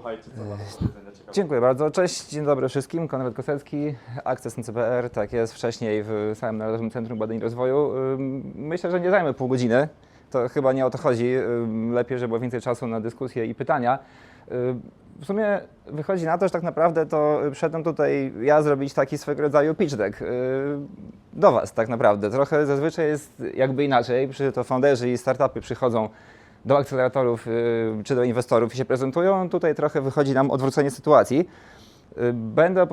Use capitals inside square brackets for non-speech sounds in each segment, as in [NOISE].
Słuchajcie, co. Dziękuję bardzo. Cześć, dzień dobry wszystkim. Konrad Kosecki, Akces NCBR, tak jest, wcześniej w samym Narodowym Centrum Badań i Rozwoju. Ym, Myślę, że nie zajmę pół godziny. To chyba nie o to chodzi. Ym, Lepiej, żeby było więcej czasu na dyskusje i pytania. Ym, W sumie wychodzi na to, że tak naprawdę to przyszedłem tutaj ja zrobić taki swego rodzaju pitch deck ym, do Was tak naprawdę. Trochę zazwyczaj jest jakby inaczej. Przy to founderzy i startupy przychodzą do akceleratorów y, czy do inwestorów się prezentują. Tutaj trochę wychodzi nam odwrócenie sytuacji. Y, Będę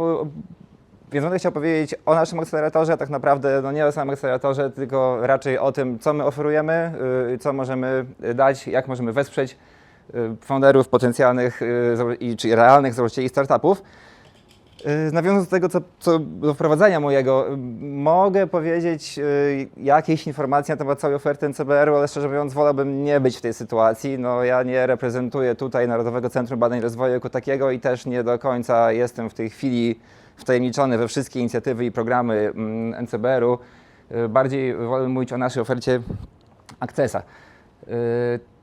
więc będę chciał powiedzieć o naszym akceleratorze, a tak naprawdę no nie o samym akceleratorze, tylko raczej o tym, co my oferujemy, y, co możemy dać, jak możemy wesprzeć founderów potencjalnych i czy realnych założycieli startupów. Y, Nawiązując do tego, co, co do wprowadzenia mojego, mogę powiedzieć y, jakieś informacje na temat całej oferty NCBR-u, ale szczerze mówiąc wolałbym nie być w tej sytuacji. No, ja nie reprezentuję tutaj Narodowego Centrum Badań i Rozwoju jako takiego i też nie do końca jestem w tej chwili wtajemniczony we wszystkie inicjatywy i programy mm, NCBR-u. Y, Bardziej wolę mówić o naszej ofercie Akcesa.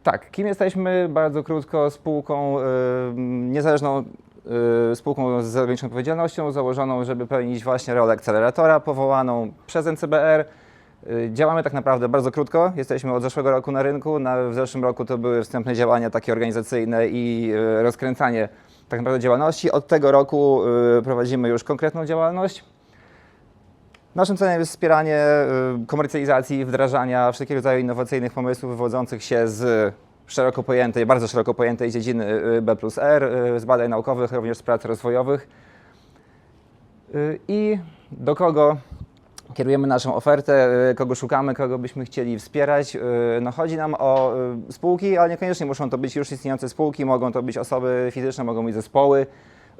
Tak, kim jesteśmy? Bardzo krótko, spółką niezależną, spółką z ograniczoną odpowiedzialnością, założoną, żeby pełnić właśnie rolę akceleratora, powołaną przez NCBR. Y, Działamy tak naprawdę bardzo krótko. Jesteśmy od zeszłego roku na rynku. Na, w zeszłym roku to były wstępne działania takie organizacyjne i y, rozkręcanie tak naprawdę działalności. Od tego roku y, prowadzimy już konkretną działalność. Naszym celem jest wspieranie y, komercjalizacji, wdrażania wszelkiego rodzaju innowacyjnych pomysłów wywodzących się z szeroko pojętej, bardzo szeroko pojętej dziedziny y, B plus R, y, z badań naukowych, również z prac rozwojowych. Y, I do kogo kierujemy naszą ofertę, y, kogo szukamy, kogo byśmy chcieli wspierać. Y, No, chodzi nam o y, spółki, ale niekoniecznie muszą to być już istniejące spółki, mogą to być osoby fizyczne, mogą być zespoły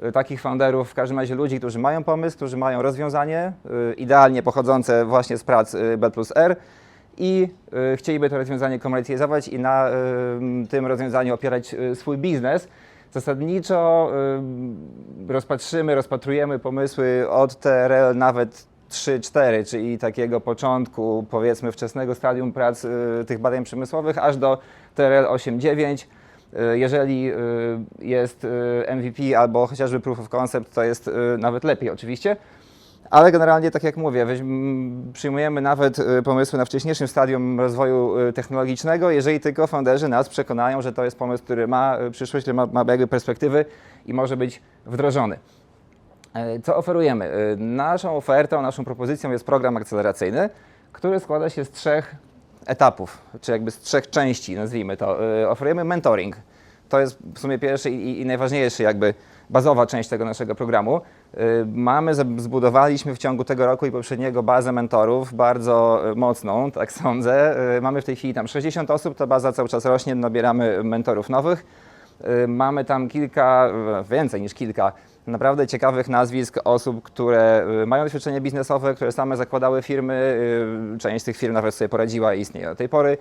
y, takich founderów, w każdym razie ludzi, którzy mają pomysł, którzy mają rozwiązanie, y, idealnie pochodzące właśnie z prac y, B plus R i y, chcieliby to rozwiązanie komercjalizować i na y, tym rozwiązaniu opierać y, swój biznes. Zasadniczo rozpatrzymy, rozpatrujemy pomysły od TRL nawet 3-4, czyli takiego początku, powiedzmy wczesnego stadium prac tych badań przemysłowych, aż do TRL 8-9. Y, Jeżeli jest MVP albo chociażby proof of concept, to jest nawet lepiej oczywiście. Ale generalnie, tak jak mówię, przyjmujemy nawet y, pomysły na wcześniejszym stadium rozwoju y, technologicznego, jeżeli tylko founderzy nas przekonają, że to jest pomysł, który ma y, przyszłość, który ma, ma jakby perspektywy i może być wdrożony. E, Co oferujemy? E, Naszą ofertą, naszą propozycją jest program akceleracyjny, który składa się z trzech etapów, czy jakby z trzech części, nazwijmy to. E, Oferujemy mentoring. To jest w sumie pierwszy i, i najważniejszy, jakby bazowa część tego naszego programu. E, Mamy, zbudowaliśmy w ciągu tego roku i poprzedniego bazę mentorów, bardzo e, mocną, tak [LAUGHS] sądzę. E, Mamy w tej chwili tam 60 osób, ta baza cały czas rośnie, nabieramy mentorów nowych. Y, Mamy tam kilka, y, więcej niż kilka, naprawdę ciekawych nazwisk osób, które y, mają doświadczenie biznesowe, które same zakładały firmy. y, Część z tych firm nawet sobie poradziła i istnieje do tej pory.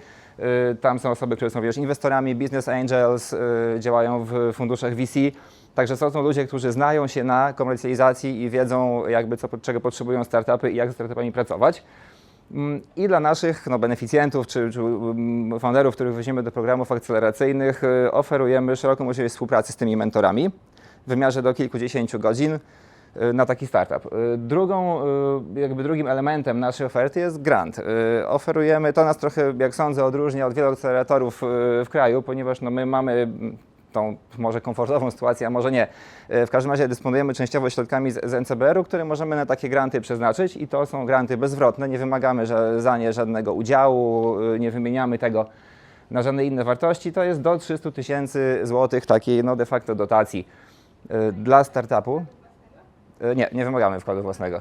Y, Tam są osoby, które są wiesz, inwestorami, business angels, działają w funduszach VC. Także są to ludzie, którzy znają się na komercjalizacji i wiedzą, jakby co, czego potrzebują startupy i jak ze startupami pracować. Mm, I dla naszych no, beneficjentów czy, czy mm, founderów, których weźmiemy do programów akceleracyjnych, oferujemy szeroką możliwość współpracy z tymi mentorami w wymiarze do kilkudziesięciu godzin y, na taki startup. Y, Drugą, y, jakby drugim elementem naszej oferty jest grant. Oferujemy, to nas trochę, jak sądzę, odróżnia od wielu akceleratorów w kraju, ponieważ no, my mamy tą może komfortową sytuację, a może nie. W każdym razie dysponujemy częściowo środkami z, z NCBR-u, które możemy na takie granty przeznaczyć i to są granty bezwrotne, nie wymagamy że za nie żadnego udziału, nie wymieniamy tego na żadne inne wartości. To jest do 300 tysięcy złotych takiej no de facto dotacji dla startupu. Y, Nie, nie wymagamy wkładu własnego.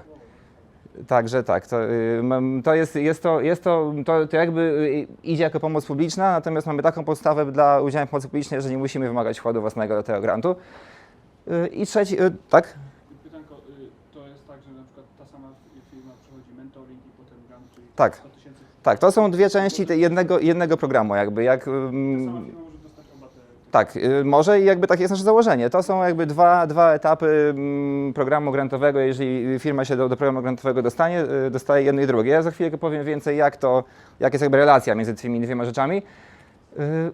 Także tak, to, y, to, jest, jest, to, jest to, to, to jakby y, idzie jako pomoc publiczna, natomiast mamy taką podstawę dla udziału w pomocy publicznej, że nie musimy wymagać wkładu własnego do tego grantu. Y, I trzeci, tak? Pytanko, to jest tak, że na przykład ta sama firma przechodzi mentoring i potem grant, czyli Tak. 100 tysięcy. Tak, to są dwie części jednego, jednego programu jakby, jak... Ta sama firma może dostać oba te... te Tak, y, może i jakby takie jest nasze założenie. To są jakby dwa, dwa etapy mm, programu grantowego. Jeżeli firma się do, do programu grantowego dostanie, y, dostaje jedno i drugie. Ja za chwilkę powiem więcej, jak to, jak jest jakby relacja między tymi dwiema rzeczami. Y,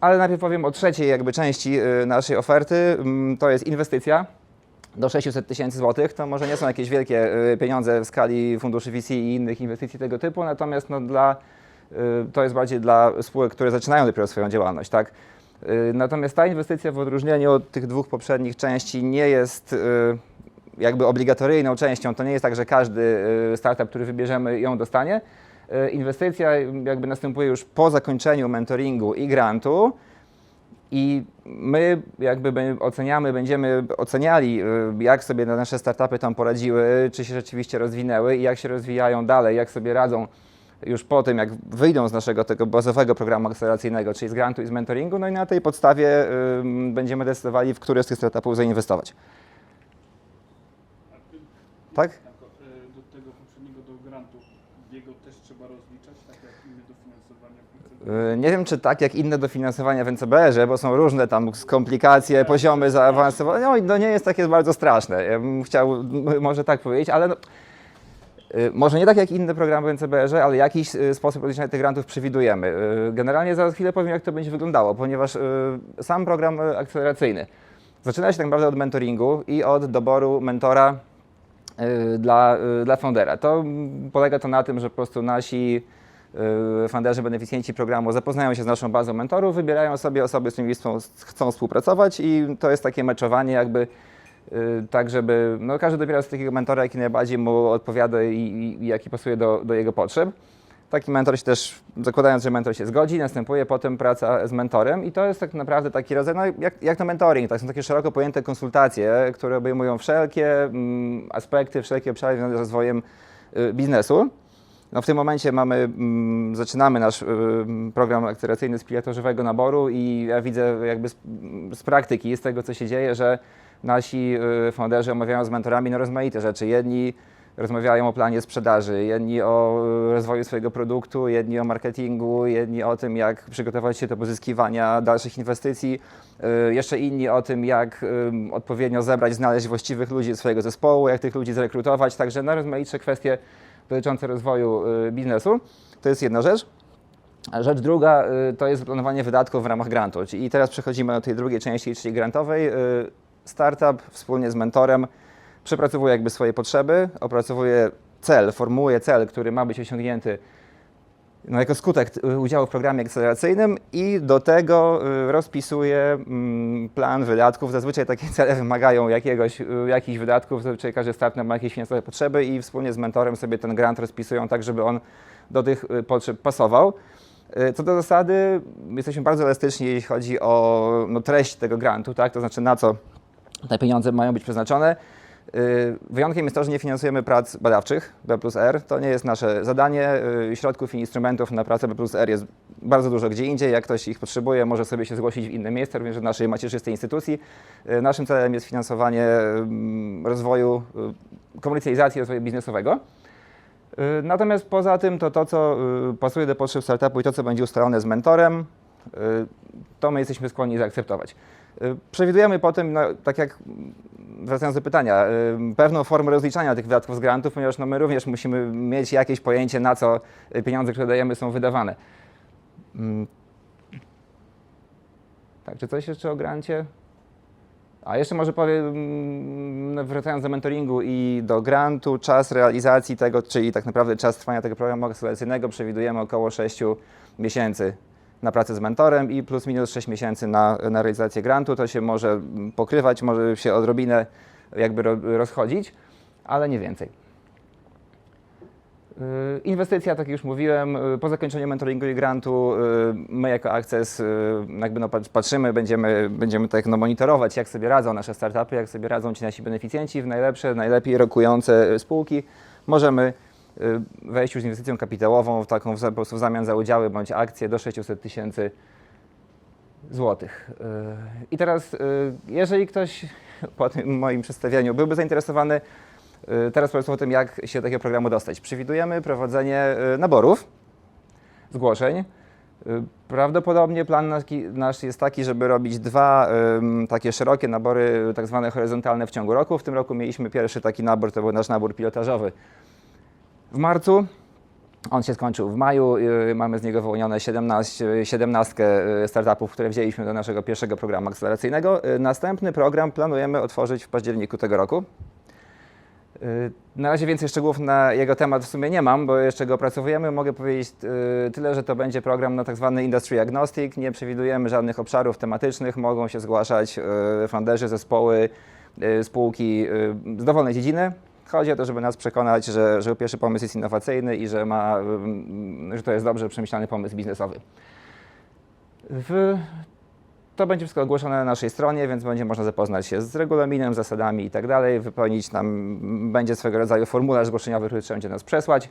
Ale najpierw powiem o trzeciej jakby części naszej oferty. Mm, To jest inwestycja do 600 tysięcy złotych. To może nie są jakieś wielkie pieniądze w skali funduszy VC i innych inwestycji tego typu, natomiast no, dla, to jest bardziej dla spółek, które zaczynają dopiero swoją działalność. Tak? Y, Natomiast ta inwestycja w odróżnieniu od tych dwóch poprzednich części nie jest y, jakby obligatoryjną częścią. To nie jest tak, że każdy y, startup, który wybierzemy, ją dostanie. Inwestycja jakby następuje już po zakończeniu mentoringu i grantu. I my jakby oceniamy, będziemy oceniali, jak sobie nasze startupy tam poradziły, czy się rzeczywiście rozwinęły i jak się rozwijają dalej, jak sobie radzą już po tym, jak wyjdą z naszego tego bazowego programu akceleracyjnego, czyli z grantu i z mentoringu, no i na tej podstawie y, będziemy decydowali, w które z tych startupów zainwestować. Tak? Tak, do tego poprzedniego, do grantu, jego też trzeba rozliczać, tak jak inne dofinansowania. Y, Nie wiem, czy tak jak inne dofinansowania w NCBR-ze, bo są różne tam skomplikacje, poziomy zaawansowania. No i no nie jest takie bardzo straszne. Ja bym chciał może tak powiedzieć, ale no, może nie tak jak inne programy w NCBR-ze, ale jakiś y, sposób rozliczania tych grantów przewidujemy. Y, Generalnie za chwilę powiem, jak to będzie wyglądało, ponieważ y, sam program y, akceleracyjny zaczyna się tak naprawdę od mentoringu i od doboru mentora y, dla, y, dla foundera. To polega to na tym, że po prostu nasi y, funderzy, beneficjenci programu zapoznają się z naszą bazą mentorów, wybierają sobie osoby, z którymi chcą, współpracować i to jest takie meczowanie jakby y, tak, żeby no, każdy dobiera z takiego mentora, jaki najbardziej mu odpowiada i, i, i jaki pasuje do, do jego potrzeb. Taki mentor się też, zakładając, że mentor się zgodzi, następuje potem praca z mentorem i to jest tak naprawdę taki rodzaj, no jak, jak to mentoring, tak, są takie szeroko pojęte konsultacje, które obejmują wszelkie mm, aspekty, wszelkie obszary związane z rozwojem y, biznesu. No w tym momencie mamy, mm, zaczynamy nasz y, program akceleracyjny z pilotażowego naboru i ja widzę jakby z, z praktyki, z tego co się dzieje, że nasi y, founderzy omawiają z mentorami no, rozmaite rzeczy. Jedni rozmawiają o planie sprzedaży, jedni o y, rozwoju swojego produktu, jedni o marketingu, jedni o tym, jak przygotować się do pozyskiwania dalszych inwestycji, y, jeszcze inni o tym, jak odpowiednio zebrać, znaleźć właściwych ludzi do swojego zespołu, jak tych ludzi zrekrutować, także na rozmaitsze kwestie dotyczące rozwoju biznesu. To jest jedna rzecz. Rzecz druga to jest planowanie wydatków w ramach grantu. I teraz przechodzimy do tej drugiej części, czyli grantowej. Startup wspólnie z mentorem przepracowuje jakby swoje potrzeby, opracowuje cel, formułuje cel, który ma być osiągnięty no, jako skutek udziału w programie akceleracyjnym i do tego y, rozpisuje mm, plan wydatków. Zazwyczaj takie cele wymagają jakiegoś, y, jakichś wydatków, zazwyczaj każdy startup ma jakieś finansowe potrzeby i wspólnie z mentorem sobie ten grant rozpisują tak, żeby on do tych y, potrzeb pasował. Co do zasady, jesteśmy bardzo elastyczni, jeśli chodzi o no, treść tego grantu, tak? to znaczy na co te pieniądze mają być przeznaczone. Y, Wyjątkiem jest to, że nie finansujemy prac badawczych B plus R. To nie jest nasze zadanie. Y, Środków i instrumentów na pracę B plus R jest bardzo dużo gdzie indziej. Jak ktoś ich potrzebuje, może sobie się zgłosić w inne miejsce, również w naszej macierzystej instytucji. Y, Naszym celem jest finansowanie mm, rozwoju, komercjalizacji rozwoju biznesowego. Natomiast poza tym to to, co pasuje do potrzeb startupu i to, co będzie ustalone z mentorem, to my jesteśmy skłonni zaakceptować. Y, Przewidujemy potem, no, tak jak wracając do pytania, y, pewną formę rozliczania tych wydatków z grantów, ponieważ no, my również musimy mieć jakieś pojęcie, na co y, pieniądze, które dajemy, są wydawane. Mm. Tak, czy coś jeszcze o grancie? A jeszcze może powiem, mm, wracając do mentoringu i do grantu, czas realizacji tego, czyli tak naprawdę czas trwania tego programu akceleracyjnego przewidujemy około 6 miesięcy na pracę z mentorem i plus minus 6 miesięcy na, na realizację grantu. To się może pokrywać, może się odrobinę jakby ro, rozchodzić, ale nie więcej. Y, Inwestycja, tak jak już mówiłem, y, po zakończeniu mentoringu i grantu, y, my jako Access jakby no pat- patrzymy, będziemy, będziemy tak no monitorować, jak sobie radzą nasze startupy, jak sobie radzą ci nasi beneficjenci w najlepsze, najlepiej rokujące spółki. Możemy wejść już z inwestycją kapitałową w taką po prostu w zamian za udziały bądź akcje do 600 tysięcy złotych. Y, I teraz, y, jeżeli ktoś [LAUGHS] po tym moim przedstawieniu byłby zainteresowany, y, teraz po prostu o tym, jak się do takiego programu dostać. Przewidujemy prowadzenie y, naborów, zgłoszeń. Y, Prawdopodobnie plan nasz jest taki, żeby robić dwa takie szerokie nabory, tak zwane horyzontalne w ciągu roku. W tym roku mieliśmy pierwszy taki nabór, to był nasz nabór pilotażowy w marcu. On się skończył w maju, y, mamy z niego wyłonione 17, 17 y, startupów, które wzięliśmy do naszego pierwszego programu akceleracyjnego. Y, Następny program planujemy otworzyć w październiku tego roku. Na razie więcej szczegółów na jego temat w sumie nie mam, bo jeszcze go opracowujemy. Mogę powiedzieć tyle, że to będzie program na tak zwany industry agnostic. Nie przewidujemy żadnych obszarów tematycznych. Mogą się zgłaszać y, founderzy, zespoły, spółki z dowolnej dziedziny. Chodzi o to, żeby nas przekonać, że, że pierwszy pomysł jest innowacyjny i że, ma, że to jest dobrze przemyślany pomysł biznesowy. W to będzie wszystko ogłoszone na naszej stronie, więc będzie można zapoznać się z regulaminem, zasadami i tak dalej. Wypełnić nam będzie swego rodzaju formularz zgłoszeniowy, który trzeba będzie nas przesłać.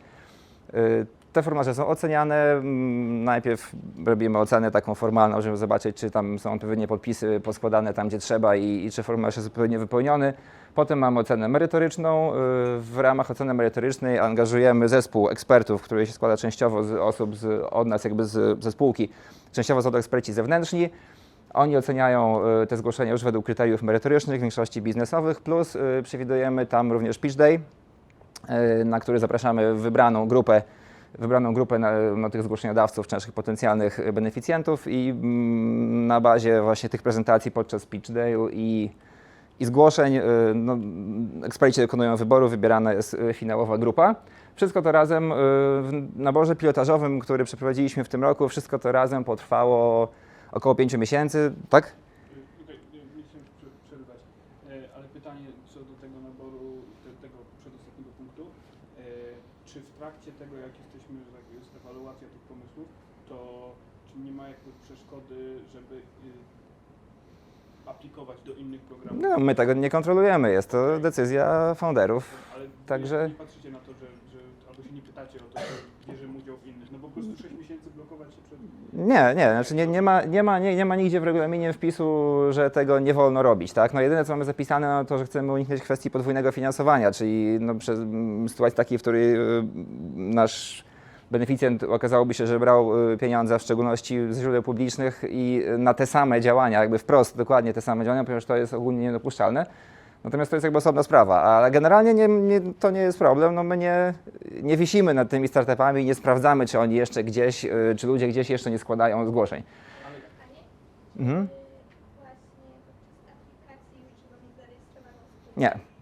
Y, Te formularze są oceniane. Mm, Najpierw robimy ocenę taką formalną, żeby zobaczyć, czy tam są odpowiednie podpisy poskładane tam, gdzie trzeba i, i czy formularz jest odpowiednio wypełniony. Potem mamy ocenę merytoryczną. Y, W ramach oceny merytorycznej angażujemy zespół ekspertów, który się składa częściowo z osób z, od nas, jakby z, ze spółki. Częściowo są to eksperci zewnętrzni. Oni oceniają y, te zgłoszenia już według kryteriów merytorycznych, w większości biznesowych, plus y, przewidujemy tam również pitch day, na który zapraszamy wybraną grupę, wybraną grupę na, tych zgłoszeniodawców, czy naszych potencjalnych beneficjentów i mm, na bazie właśnie tych prezentacji podczas pitch dayu i, i zgłoszeń y, no, eksperci dokonują wyboru, wybierana jest y, finałowa grupa. Wszystko to razem y, w naborze pilotażowym, który przeprowadziliśmy w tym roku, wszystko to razem potrwało około 5 miesięcy, tak? E, ale pytanie co do tego naboru, te, tego przedostatniego punktu. E, Czy w trakcie tego, jak jesteśmy, tak jest ewaluacja tych pomysłów, to czy nie ma jakby przeszkody, żeby aplikować do innych programów? No, my tego nie kontrolujemy, jest to decyzja founderów. Ale Także- nie, patrzycie na to, że, że albo się nie pytacie o to, że bierzemy udział w innych, no bo po prostu 6 miesięcy blokować się przed... Nie, nie, znaczy nie, nie, ma, nie, ma, nie, nie ma nigdzie w regulaminie wpisu, że tego nie wolno robić, tak? No jedyne, co mamy zapisane, no to, że chcemy uniknąć kwestii podwójnego finansowania, czyli no, przez mm, sytuacji takiej, w której y, nasz beneficjent okazałoby się, że brał y, pieniądze, w szczególności z źródeł publicznych i na te same działania, jakby wprost, dokładnie te same działania, ponieważ to jest ogólnie niedopuszczalne. Natomiast to jest jakby osobna sprawa, ale generalnie nie, nie, to nie jest problem. No my nie, nie wisimy nad tymi startupami i nie sprawdzamy, czy oni jeszcze gdzieś, y, czy ludzie gdzieś jeszcze nie składają zgłoszeń. Mhm. Nie.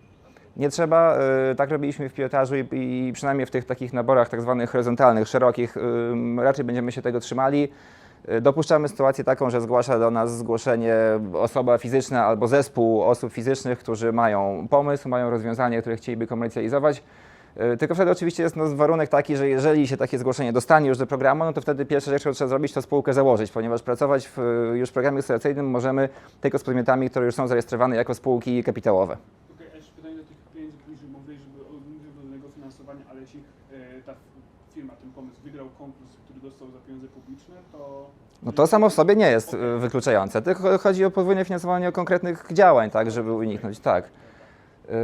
Nie trzeba, y, tak robiliśmy w pilotażu i, przynajmniej w tych takich naborach tak zwanych horyzontalnych, szerokich, y, raczej będziemy się tego trzymali. Y, Dopuszczamy sytuację taką, że zgłasza do nas zgłoszenie osoba fizyczna albo zespół osób fizycznych, którzy mają pomysł, mają rozwiązanie, które chcieliby komercjalizować. Tylko wtedy oczywiście jest no, warunek taki, że jeżeli się takie zgłoszenie dostanie już do programu, no to wtedy pierwsza rzecz, którą trzeba zrobić, to spółkę założyć, ponieważ pracować w już w programie akceleracyjnym możemy tylko z podmiotami, które już są zarejestrowane jako spółki kapitałowe. Okej, a jeszcze pytanie do tych pieniędzy bliżej, mówili, żeby odmówić do finansowania, ale jeśli e, ta firma, ten pomysł wygrał konkurs, który dostał za pieniądze publiczne, to... No to samo w sobie nie jest y, wykluczające, tylko chodzi o podwójne finansowanie konkretnych działań, tak, żeby uniknąć, tak. Yy,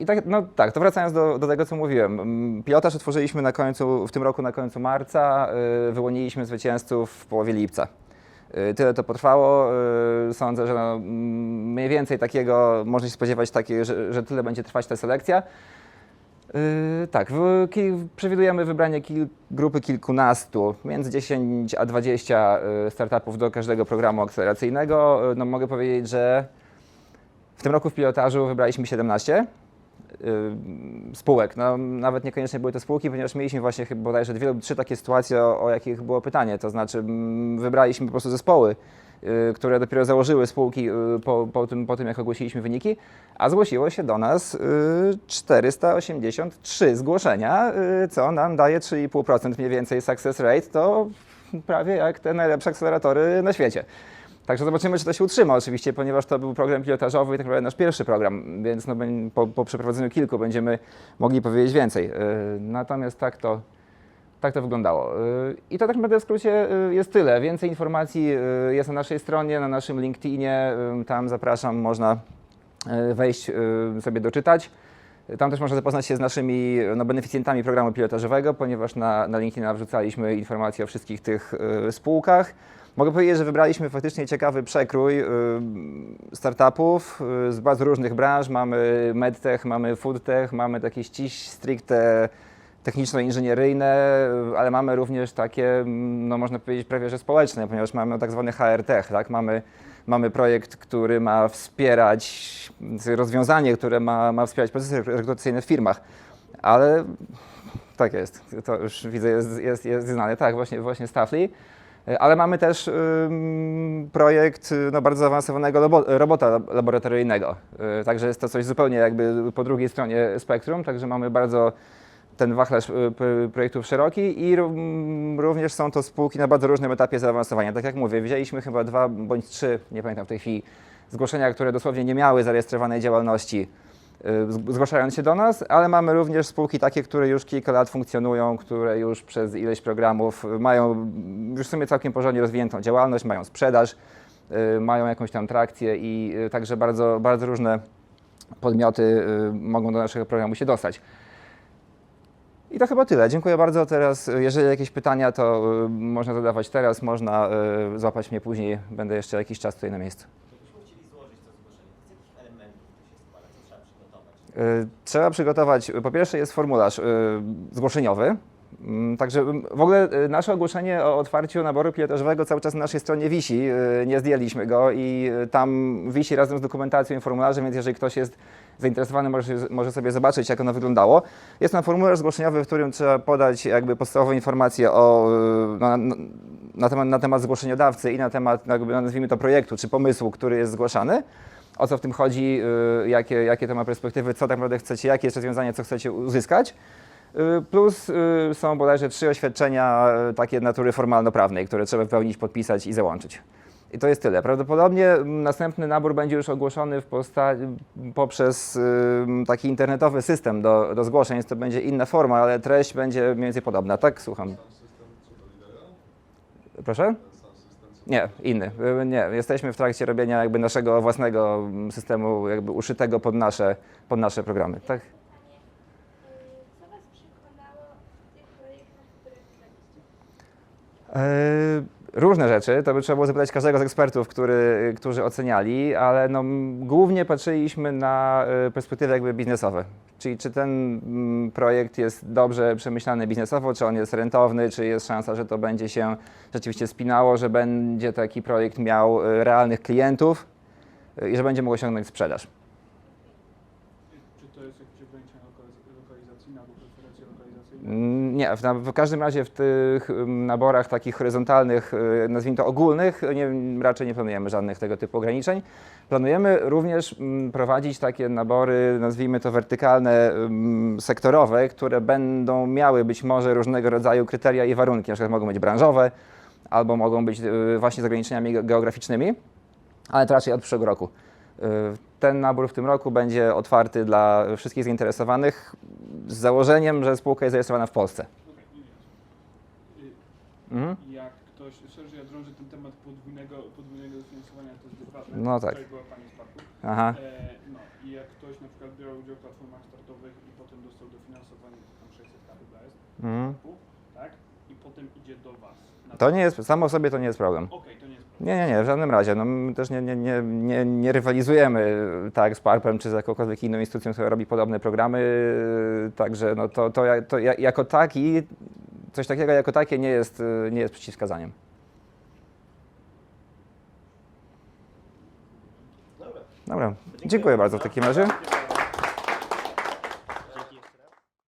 I tak, no tak, to wracając do, do tego, co mówiłem. Pilotaż otworzyliśmy na końcu, w tym roku na końcu marca, yy, wyłoniliśmy zwycięzców w połowie lipca. Tyle to potrwało. Sądzę, że no, mniej więcej takiego można się spodziewać, takie, że, że tyle będzie trwać ta selekcja. Yy, tak, w, ki, przewidujemy wybranie kil, grupy kilkunastu, między 10 a 20 yy, startupów do każdego programu akceleracyjnego. Yy, no, mogę powiedzieć, że w tym roku w pilotażu wybraliśmy 17 yy, spółek. No, nawet niekoniecznie były to spółki, ponieważ mieliśmy właśnie chyba bodajże dwie lub trzy takie sytuacje, o, o jakich było pytanie. To znaczy mm, wybraliśmy po prostu zespoły, które dopiero założyły spółki yy, po, po, tym, po tym, jak ogłosiliśmy wyniki, a zgłosiło się do nas yy, 483 zgłoszenia, yy, co nam daje 3,5% mniej więcej success rate. To prawie jak te najlepsze akceleratory na świecie. Także zobaczymy, czy to się utrzyma oczywiście, ponieważ to był program pilotażowy i tak naprawdę nasz pierwszy program, więc no, po, po przeprowadzeniu kilku będziemy mogli powiedzieć więcej. Natomiast tak to, tak to wyglądało. Yy, I to tak naprawdę w skrócie yy, jest tyle. Więcej informacji yy, jest na naszej stronie, na naszym LinkedInie. Tam zapraszam, można wejść, sobie doczytać. Tam też można zapoznać się z naszymi no, beneficjentami programu pilotażowego, ponieważ na, na LinkedIn wrzucaliśmy informacje o wszystkich tych y, spółkach. Mogę powiedzieć, że wybraliśmy faktycznie ciekawy przekrój y, startupów y, z bardzo różnych branż. Mamy medtech, mamy foodtech, mamy takie ściś stricte techniczno-inżynieryjne, ale mamy również takie, no można powiedzieć prawie że społeczne, ponieważ mamy tak zwany HR Tech, tak? Mamy, mamy projekt, który ma wspierać, rozwiązanie, które ma, ma wspierać procesy rekrutacyjne w firmach, ale tak jest, to już widzę jest, jest, jest znane, tak, właśnie, właśnie Staffly. Ale mamy też ym, projekt no, bardzo zaawansowanego lobo, robota lab- laboratoryjnego. Y, Także jest to coś zupełnie jakby po drugiej stronie spektrum, także mamy bardzo ten wachlarz y, projektów szeroki i ró- również są to spółki na bardzo różnym etapie zaawansowania. Tak jak mówię, wzięliśmy chyba dwa bądź trzy, nie pamiętam w tej chwili, zgłoszenia, które dosłownie nie miały zarejestrowanej działalności y, zg- zgłaszając się do nas, ale mamy również spółki takie, które już kilka lat funkcjonują, które już przez ileś programów mają już w sumie całkiem porządnie rozwiniętą działalność, mają sprzedaż, y, mają jakąś tam trakcję i także bardzo, bardzo różne podmioty mogą do naszego programu się dostać. I to chyba tyle. Dziękuję bardzo. Teraz, y, jeżeli jakieś pytania, to y, można zadawać teraz, można y, złapać mnie później. Będę jeszcze jakiś czas tutaj na miejscu. Jakbyśmy chcieli złożyć to zgłoszenie, z jakich elementów to się składa? Co trzeba przygotować? Y, Trzeba przygotować, po pierwsze jest formularz y, zgłoszeniowy, Mm, Także w ogóle y, nasze ogłoszenie o otwarciu naboru pilotażowego cały czas na naszej stronie wisi, y, nie zdjęliśmy go i y, tam wisi razem z dokumentacją i formularzem, więc jeżeli ktoś jest zainteresowany, może, może sobie zobaczyć, jak ono wyglądało. Jest tam formularz zgłoszeniowy, w którym trzeba podać jakby podstawowe informacje o, y, na, na, temat, na temat zgłoszeniodawcy i na temat, jakby, nazwijmy to, projektu czy pomysłu, który jest zgłaszany o co w tym chodzi, y, jakie, jakie to ma perspektywy, co tak naprawdę chcecie, jakie jest rozwiązanie, co chcecie uzyskać. Y, Plus są bodajże trzy oświadczenia takie natury formalno-prawnej, które trzeba wypełnić, podpisać i załączyć. I to jest tyle. Prawdopodobnie mm, następny nabór będzie już ogłoszony w posta- poprzez y, taki internetowy system do, do zgłoszeń, więc to będzie inna forma, ale treść będzie mniej więcej podobna. Tak, słucham. Proszę? Nie, inny. Y, Nie, jesteśmy w trakcie robienia jakby naszego własnego mm, systemu, jakby uszytego pod nasze, pod nasze programy. Tak? Co Was przekonało w tych projektach, które? E, Różne rzeczy, to by trzeba było zapytać każdego z ekspertów, który, którzy oceniali, ale no, głównie patrzyliśmy na e, perspektywy jakby biznesowe. Czyli czy ten projekt jest dobrze przemyślany biznesowo, czy on jest rentowny, czy jest szansa, że to będzie się rzeczywiście spinało, że będzie taki projekt miał e, realnych klientów i że będzie mógł osiągnąć sprzedaż. Czy to jest jakieś ograniczenie lokaliz- lokalizacyjne albo preferencje lokalizacyjne? Mm, Nie, w, w każdym razie w tych ym, naborach takich horyzontalnych, y, nazwijmy to ogólnych, nie, raczej nie planujemy żadnych tego typu ograniczeń. Planujemy również mm, prowadzić takie nabory, nazwijmy to wertykalne, sektorowe, które będą miały być może różnego rodzaju kryteria i warunki, na przykład mogą być branżowe, albo mogą być y, właśnie z ograniczeniami ge- geograficznymi, ale to raczej od przyszłego roku. Ten nabór w tym roku będzie otwarty dla wszystkich zainteresowanych z założeniem, że spółka jest zarejestrowana w Polsce. Mhm. Jak ktoś, sorry, że ja drążę ten temat podwójnego, podwójnego dofinansowania, to jest dość ważne. No tak. Była Pani z parku. Aha. E, no i jak ktoś na przykład brał udział w platformach startowych i potem dostał dofinansowanie, to tam 600 k chyba jest, Mhm. tak? I potem idzie do Was. To nie jest, samo w sobie to nie jest problem. Okej, to nie jest problem. Nie, nie, nie, w żadnym razie. No, my też nie, nie, nie, nie, nie rywalizujemy tak z Parpem czy z jakąkolwiek inną instytucją, która robi podobne programy. Także no, to, to, to ja- jako taki, coś takiego jako takie nie jest, nie jest przeciwwskazaniem. Dobra, dziękuję bardzo w takim razie.